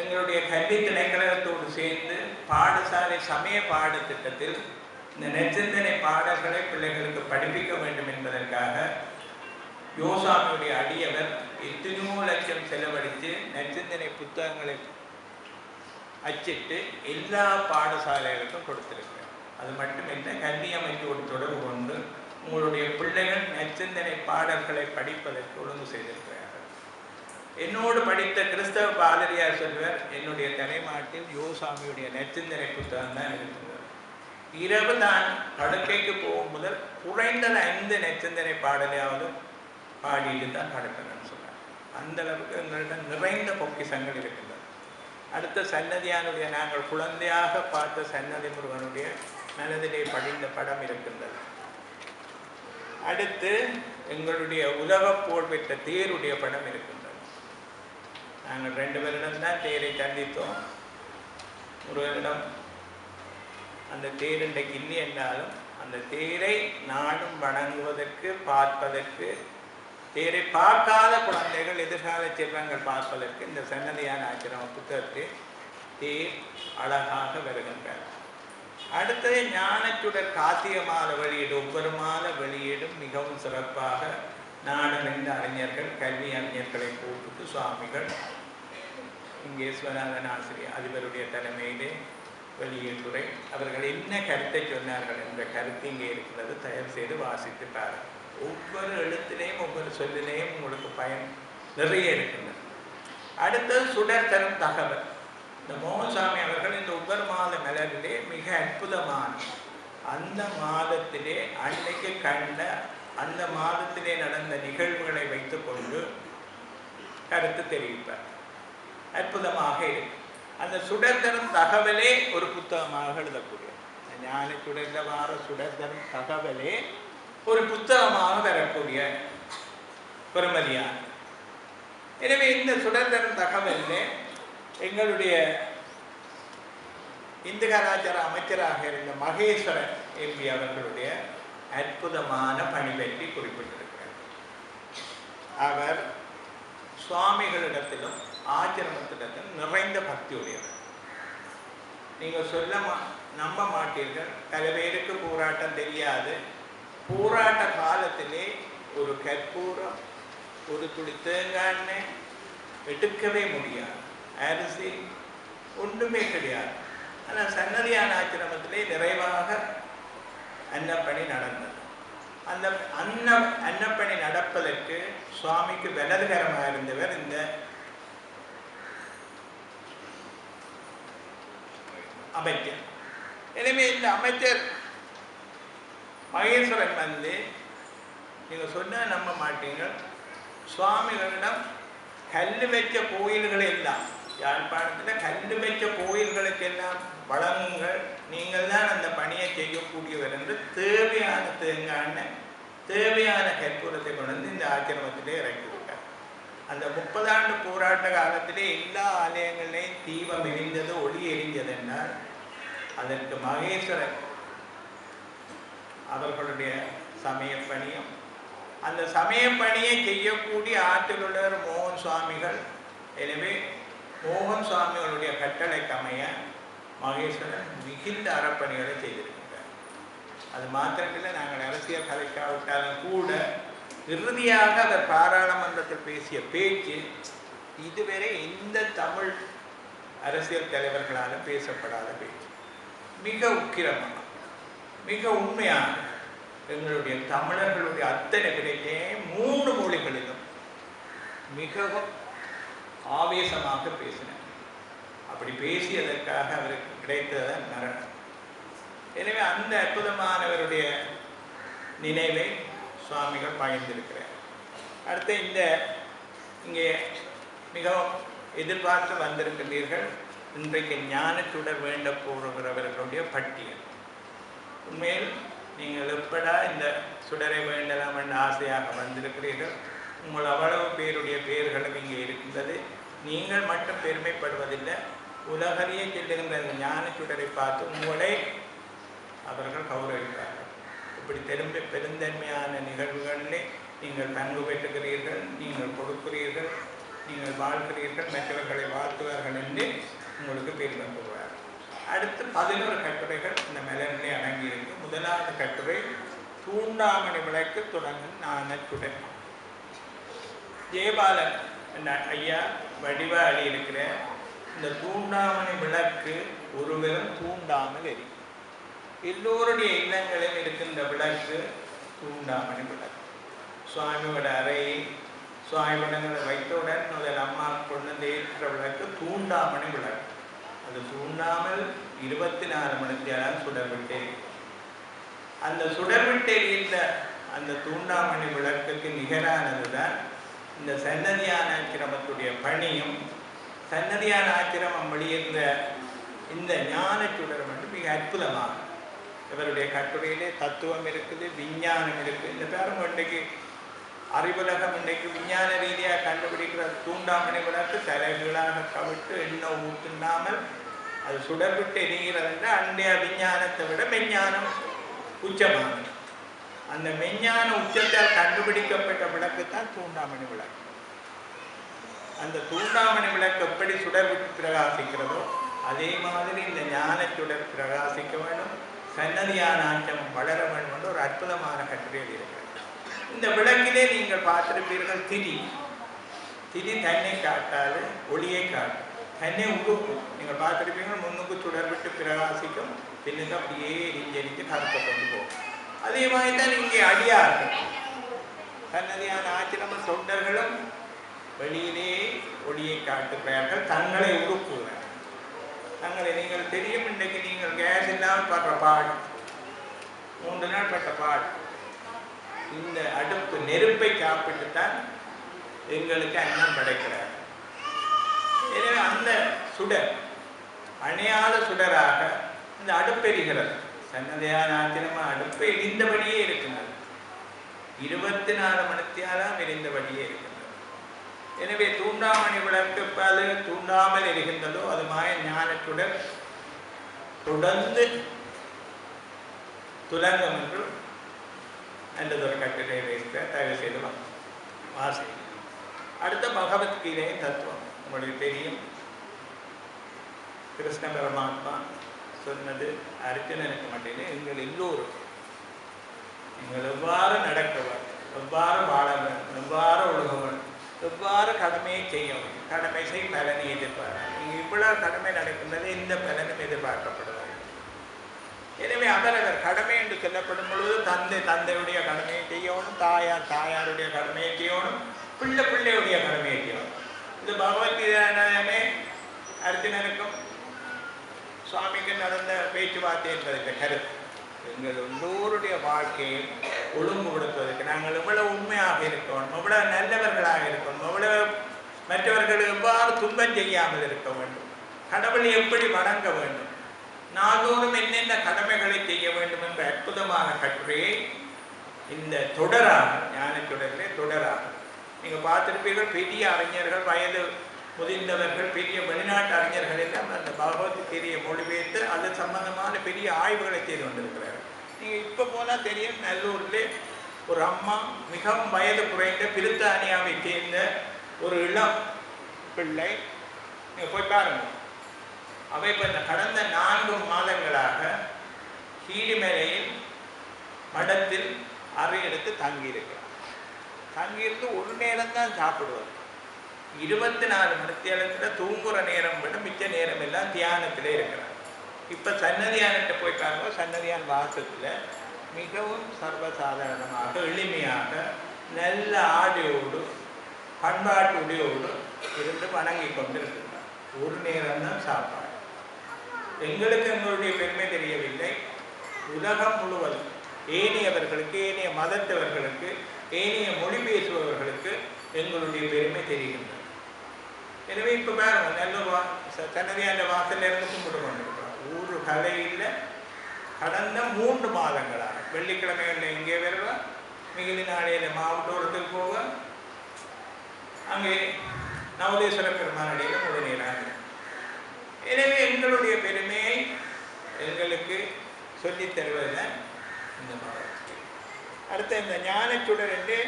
எங்களுடைய கல்வி திணைக்கழகத்தோடு சேர்ந்து பாடசாலை சமய பாடத்திட்டத்தில் இந்த நெச்சிந்தனை பாடல்களை பிள்ளைகளுக்கு படிப்பிக்க வேண்டும் என்பதற்காக யோசாமியுடைய அடியவர் எத்தனையோ லட்சம் செலவழித்து நெச்சந்தனை புத்தகங்களை அச்சிட்டு எல்லா பாடசாலைகளுக்கும் கொடுத்திருக்கிறார். அது மட்டுமில்லை கல்வி அமைப்போடு தொடர்பு கொண்டு உங்களுடைய பிள்ளைகள் நெச்சிந்தனை பாடல்களை படிப்பதற்கு ஒழுங்கு செய்திருக்கிறார். என்னோடு படித்த கிறிஸ்தவ பாதிரியார் செல்வர் என்னுடைய தலைமாட்டில் யோசாமியுடைய நெச்சிந்தனை புத்தகம் தான் இருக்கின்றது இரவு நான் படுக்கைக்கு போகும் முதல் குறைந்தது ஐந்து நெச்சிந்தனை பாடலையாவது பாடிட்டு தான் படுக்கிறேன்னு சொன்னார். அந்த அளவுக்கு எங்களிடம் நிறைந்த பொக்கிசங்கள் இருக்கின்றது அடுத்த சன்னதியானுடைய நாங்கள் குழந்தையாக பார்த்த சன்னதி முருகனுடைய மனதிலே படிந்த படம் இருக்கின்றது. அடுத்து எங்களுடைய உலக போர் பெற்ற தேருடைய படம் இருக்கின்றது. நாங்கள் ரெண்டு பேரிடம் தான் தேரை சந்தித்தோம் முருகனிடம் அந்த தேர் இன்றைக்கு இல்லை என்றாலும் அந்த தேரை நாடும் வணங்குவதற்கு பார்ப்பதற்கு தேரை பார்க்காத குழந்தைகள் எதிர்கால செல்வங்கள் பார்ப்பதற்கு இந்த சன்னதியான ஆச்சிரம புத்தகத்தில் தேர் அழகாக வருகின்றார். அடுத்தது ஞானச்சுடர் கார்த்திகை மாத வெளியீடு ஒவ்வொரு மாத வெளியீடும் மிகவும் சிறப்பாக நாடறிந்த அறிஞர்கள் கல்வி அறிஞர்களை கூப்பிட்டு சுவாமிகள் இங்கே விஸ்வநாதன் ஆசிரியர் அதிபருடைய தலைமையிலே வெளியீட்டுரை. அவர்கள் என்ன கருத்தை சொன்னார்கள் என்ற கருத்து இங்கே இருக்கிறது. தயவு செய்து வாசித்து பாருங்கள். ஒவ்வொரு எழுத்திலையும் ஒவ்வொரு சொல்லிலையும் உங்களுக்கு பயன் நிறைய இருக்கின்றது. அடுத்தது சுடர் தரும் தகவல். இந்த மோகன்சாமி அவர்கள் இந்த ஒவ்வொரு மாத மலரிலே மிக அற்புதமான அந்த மாதத்திலே அன்னைக்கு கண்ட அந்த மாதத்திலே நடந்த நிகழ்வுகளை வைத்துக்கொண்டு கருத்து தெரிவிப்பார். அற்புதமாக அந்த சுடர்தரும் தகவலே ஒரு புத்தகமாக எழுதக்கூடிய ஞான சுடர்ந்த வார சுடர்தரும் தகவலே ஒரு புத்தகமாக வரக்கூடிய பெருமதியான எனவே இந்த சுடர் தரும் தகவலில் எங்களுடைய இந்து கலாச்சார அமைச்சராக இருந்த மகேஸ்வரன் எம்பி அவர்களுடைய அற்புதமான பணி பற்றி குறிப்பிட்டிருக்கிறார். அவர் சுவாமிகளிடத்திலும் ஆச்சிரமத்திடத்திலும் நிறைந்த பக்தியுடையவர் நீங்கள் சொல்ல மா நம்ப மாட்டீர்கள். பல பேருக்கு போராட்டம் தெரியாது. போராட்ட காலத்திலே ஒரு கற்பூரம் ஒரு துளி தேங்காய் எண்ணெய் எடுக்கவே முடியாது. அரிசி ஒன்றுமே கிடையாது. ஆனால் சன்னதியான ஆச்சிரமத்திலே நிறைவாக அன்னப்பணி நடந்தது. அந்த அன்ன அன்னப்பணி நடப்பதற்கு சுவாமிக்கு வலதுகரமாக இருந்தவர் இந்த அமைச்சர். எனவே இந்த அமைச்சர் மகேஸ்வரன் வந்து நீங்கள் சொன்ன நம்ப மாட்டீங்க. சுவாமிகளிடம் கல் வச்ச கோயில்கள் எல்லாம் யாழ்ப்பாணத்தில் கல் கோயில்களுக்கு கோயில்களுக்கெல்லாம் வழங்குங்கள் நீங்கள் தான் அந்த பணியை செய்யக்கூடியவர் என்று தேவையான தேங்காய் தேவையான கற்பூரத்தை கொண்டு வந்து இந்த ஆச்சிரமத்திலே இறக்கிவிட்டார். அந்த முப்பதாண்டு போராட்ட காலத்திலே எல்லா ஆலயங்களிலேயும் தீபம் எரிந்தது ஒளி எரிந்தது என்றால் அதற்கு மகேஸ்வரன் அவர்களுடைய சமய பணியும் அந்த சமய பணியை செய்யக்கூடிய ஆற்றிலுள்ளவர் மோகன் சுவாமிகள் எனவே மோகன் சுவாமிகளுடைய கட்டளைக்கமைய மகேஸ்வரன் மிகுந்த அறப்பணிகளை செய்திருக்கின்றார். அது மாத்திரமில்லை நாங்கள் அரசியல் கலைக்காவிட்டாலும் கூட இறுதியாக அவர் பாராளுமன்றத்தில் பேசிய பேச்சு இதுவரை எந்த தமிழ் அரசியல் தலைவர்களாலும் பேசப்படாத பேச்சு. மிக உக்கிரமாக மிக உண்மையான எங்களுடைய தமிழர்களுடைய அத்தனை பேரையே மூன்று மொழிகளிலும் மிகவும் ஆவேசமாக பேசினார். அப்படி பேசியதற்காக அவருக்கு கிடைத்ததான் மரணம். எனவே அந்த அற்புதமானவருடைய நினைவை சுவாமிகள் பகிர்ந்திருக்கிறார் அடுத்து இந்த இங்கே மிகவும் எதிர்பார்த்து வந்திருக்கின்றீர்கள் இன்றைக்கு ஞானத்துடன் வேண்ட போகிறவர்களுடைய பட்டியல். உண்மையில் நீங்கள் எப்படா இந்த சுடரை வேண்டலாம் என்ற ஆசையாக வந்திருக்கிறீர்கள்? உங்கள் அவ்வளவு பேருடைய பெயர்களும் இங்கே இருக்கின்றது. நீங்கள் மட்டும் பெருமைப்படுவதில்லை உலகறிய செல்லுகின்ற இந்த ஞான சுடரை பார்த்து உங்களை அவர்கள் கௌரவிப்பார்கள். இப்படி பெருமை பெருந்தன்மையான நிகழ்வுகளிலே நீங்கள் பங்கு பெற்றுகிறீர்கள் நீங்கள் கொடுக்கிறீர்கள் நீங்கள் வாழ்கிறீர்கள் மற்றவர்களை வாழ்த்துவார்கள் என்று பேர் வந்துருவார் அடுத்து பதினோரு கட்டுரைகள் இந்த மெலனிலே அடங்கியிருக்கு. முதலாவது கட்டுரை தூண்டாமணி விளக்கு தொடங்கும் ஞானச்சுடர் ஜெயபாலன் ஐயா வடிவாளி இருக்கிற இந்த தூண்டாமணி விளக்கு ஒருவரும் தூண்டாமல் எரியும். எல்லோருடைய இல்லங்களில் இருக்கின்ற விளக்கு தூண்டாமணி விளக்கு. சுவாமியோட அறையில் சுவாமி படங்களை வைத்தவுடன் முதல் அம்மா கொண்டு வந்து ஏற்ற விளக்கு தூண்டாமணி விளக்கு. அது தூண்டாமல் இருபத்தி நாலு மணிக்கு நேரம் சுடர்விட்டே அந்த சுடர்விட்டே எரிந்த அந்த தூண்டாமணி விளக்குக்கு நிகரானது தான் இந்த சன்னதியான கிரமத்துடைய பணியும் சன்னதியான ஆச்சிரமம் வெளியிருந்த இந்த ஞான சுடர் வந்து மிக அற்புதமாக இவருடைய கட்டுரையிலே தத்துவம் இருக்குது விஞ்ஞானம் இருக்குது. இந்த பேரும் இன்றைக்கு அறிவுலகம் இன்றைக்கு விஞ்ஞான ரீதியாக கண்டுபிடிக்கிற தூண்டாமணி விளக்கு தலைகளாக கவிட்டு எண்ணெய் ஊற்றினாமல் அது சுடர்விட்டு எரிகிறதுன்ற அன்றைய விஞ்ஞானத்தை விட மெஞ்ஞானம் உச்சமானது. அந்த மெஞ்ஞான உச்சத்தால் கண்டுபிடிக்கப்பட்ட விளக்கு தான் தூண்டாமணி விளக்கு. அந்த தூண்டாமணி விளக்கு எப்படி சுடர் பிரகாசிக்கிறதோ அதே மாதிரி இந்த ஞான சுடர் பிரகாசிக்க வேண்டும். சன்னதியான ஆச்சம் வளர வேண்டும் என்று ஒரு அற்புதமான கட்டுரையில் இருக்கிறது. இந்த விளக்கிலே நீங்கள் பார்த்திருப்பீர்கள் திரி திரி தன்னை காட்டாது ஒளியை காட்டும். தன்னை உருக்கும். நீங்கள் பார்த்துருப்பீங்க முன்னுக்கு சுடர் விட்டு பிரகாசிக்கும் பின்னுக்கு அப்படியே எரிஞ்சு எரிஞ்சு கருத்தை கொண்டு போகும். அதே மாதிரி தான் இங்கே அடியார்கள். சன்னதியான ஆச்சிரம தொண்டர்களும் வெளியிலே ஒளியை காட்டுகிறார்கள் தங்களை உடுக்குகிறார்கள் தங்களை நீங்கள் தெரியும் இன்றைக்கு நீங்கள் கேஸ் இல்லாமல் படுற பாடு. மூன்று நாள் பட்ட பாடு. இந்த அடுப்பு நெருப்பை காப்பிட்டுத்தான் தான் எங்களுக்கு அன்னம் கிடைக்கிறார் எனவே அந்த சுடர் அணையாத சுடராக இந்த அடுப்பெரிகிறது சன்னதியான ஆத்திரமா அடுப்பு எரிந்தபடியே இருக்கின்றது. இருபத்தி நாலு மணித்தியாலாம் எரிந்தபடியே இருக்கு எனவே தூண்டாமணி விளக்கு அது தூண்டாமல் இருக்கின்றதோ அது மாய ஞானத்துடன் தொடர்ந்து துலங்கம் என்று என்றதொரு கட்டுரை வைக்க தயவு செய்து வாசி அடுத்த பகவத்கீதையின் தத்துவம். உங்களுக்கு தெரியும். கிருஷ்ண பரமாத்மா சொன்னது அர்ஜுனனுக்கு மட்டுமே எங்கள் எல்லோரும் நீங்கள் எவ்வாறு நடக்கவர் எவ்வாறு வாழவர் எவ்வாறு ஒழுகவர் எவ்வாறு கடமையை செய்ய வேண்டும் கடமை செய் பலனை எதிர்பார்க்க நீங்கள் இவ்வளவு கடமை நடக்கின்றது இந்த பலனும் எதிர்பார்க்கப்படுவது. எனவே அவரவர் கடமை என்று சொல்லப்படும் பொழுது தந்தை தந்தையுடைய கடமையை செய்யணும் தாயார் தாயாருடைய கடமையை செய்யணும் பிள்ளை பிள்ளையுடைய கடமையை செய்யணும். இது பகவத்கீதானே அர்ஜுனனுக்கும் சுவாமிக்கு நடந்த பேச்சுவார்த்தை என்பதற்கு கருத்து. எங்கள் எல்லோருடைய ஒழுங்கு கொடுப்பதற்கு நாங்கள் எவ்வளவு உண்மையாக இருக்கணும் எவ்வளவு நல்லவர்களாக இருக்கணும் எவ்வளவு மற்றவர்கள் எவ்வாறு துன்பம் செய்யாமல் இருக்க வேண்டும் கடவுளை எப்படி வணங்க வேண்டும் நாள்தோறும் என்னென்ன கடமைகளை செய்ய வேண்டும் என்ற அற்புதமான கட்டுரையை இந்த தொடராக ஞான தொடரிலே தொடராக. நீங்கள் பார்த்திருப்பீர்கள் பெரிய அறிஞர்கள் வயது முதிர்ந்தவர்கள் பெரிய வெளிநாட்டு அறிஞர்கள் எல்லாம் அந்த பகவத் பகவத்கீதையை மொழிபெயர்த்து அது சம்பந்தமான பெரிய ஆய்வுகளை செய்து கொண்டிருக்கிறார்கள். நீங்கள் இப்போ போனால் தெரியும் நல்லூரில் ஒரு அம்மா மிகவும் வயது குறைந்த பிரித்தானியாவை சேர்ந்த ஒரு இளம் பிள்ளை. நீங்கள் போய் பாருங்க. அவை இப்போ கடந்த நான்கு மாதங்களாக கீழிமலையில் மடத்தில் அறை எடுத்து தங்கியிருக்கிறார் தங்கியிருந்து ஒரு நேரம் தான் சாப்பிடுவார். இருபத்தி நாலு மணித்தேலத்தில் தூங்குற நேரம் விட மிச்ச நேரம் எல்லாம் தியானத்தில் இருக்கிறார். இப்போ சன்னதியான்கிட்ட போய் பாருங்க சன்னதியான் வாசத்தில் மிகவும் சர்வசாதாரணமாக எளிமையாக நல்ல ஆடையோடு பண்பாட்டு உடையோடு இருந்து வணங்கி கொண்டிருக்கிறார் ஒரு நேரம் தான் சாப்பாடு. எங்களுக்கு எங்களுடைய பெருமை தெரியவில்லை. உலகம் முழுவதும் ஏனையவர்களுக்கு ஏனைய மதத்தவர்களுக்கு ஏனைய மொழி பேசுபவர்களுக்கு எங்களுடைய பெருமை தெரிகின்றது. எனவே இப்போ பாருங்கள் நல்ல வா சன்னதியான வாசல்ல இருந்து கும்பிட்டு கொண்டிருக்கிறோம் ஒரு கடந்த மூன்று மாதங்களாக வெள்ளிக்கிழமைகளில் இங்கே வருவா? மிகுதி நாளையில் மாவட்டோரத்துக்கு போக அங்கே நவதேஸ்வர பெருமானடையில் முழுநீராக எனவே எங்களுடைய பெருமையை எங்களுக்கு சொல்லித் தருவதுதான் இந்த மாதத்தில் அடுத்த இந்த ஞானச்சுடர் என்று